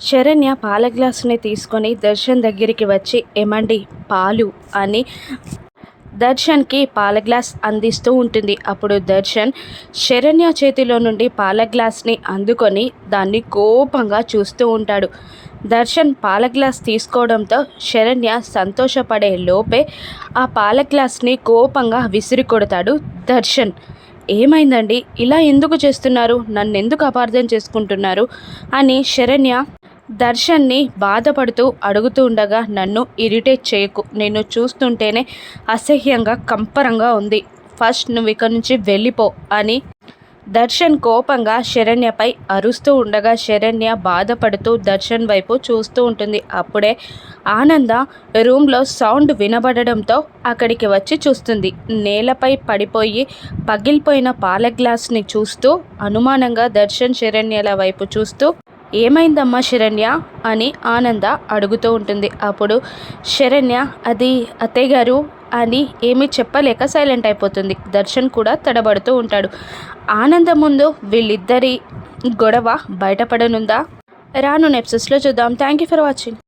శరణ్య పాల గ్లాసుని తీసుకొని దర్శన్ దగ్గరికి వచ్చి ఏమండి పాలు అని దర్శన్కి పాల గ్లాస్ అందిస్తూ ఉంటుంది. అప్పుడు దర్శన్ శరణ్య చేతిలో నుండి పాల గ్లాస్ని అందుకొని దాన్ని కోపంగా చూస్తూ ఉంటాడు. దర్శన్ పాల గ్లాస్ తీసుకోవడంతో శరణ్య సంతోషపడే లోపే ఆ పాల గ్లాస్ని కోపంగా విసిరి కొడతాడు దర్శన్. ఏమైందండి? ఇలా ఎందుకు చేస్తున్నారు? నన్ను ఎందుకు అపార్థం చేసుకుంటున్నారు? అని శరణ్య దర్శన్ని బాధపడుతూ అడుగుతూ ఉండగా నన్ను ఇరిటేట్ చేయకు. నేను చూస్తుంటేనే అసహ్యంగా కంపరంగా ఉంది. ఫస్ట్ నువ్వు ఇక్కడి నుంచి వెళ్ళిపో అని దర్శన్ కోపంగా శరణ్యపై అరుస్తూ ఉండగా శరణ్య బాధపడుతూ దర్శన్ వైపు చూస్తూ ఉంటుంది. అప్పుడే ఆనంద రూమ్లో సౌండ్ వినబడడంతో అక్కడికి వచ్చి చూస్తుంది. నేలపై పడిపోయి పగిలిపోయిన పాల గ్లాస్ని చూస్తూ అనుమానంగా దర్శన్ శరణ్యల వైపు చూస్తూ ఏమైందమ్మా శరణ్య? అని ఆనంద అడుగుతూ ఉంటుంది. అప్పుడు శరణ్య అది అత్తయ్య గారు అని ఏమీ చెప్పలేక సైలెంట్ అయిపోతుంది. దర్శన్ కూడా తడబడుతూ ఉంటాడు. ఆనందం ముందు వీళ్ళిద్దరి గొడవ బయటపడనుందా? రాను నెప్సెస్లో చూద్దాం. Thank you for watching.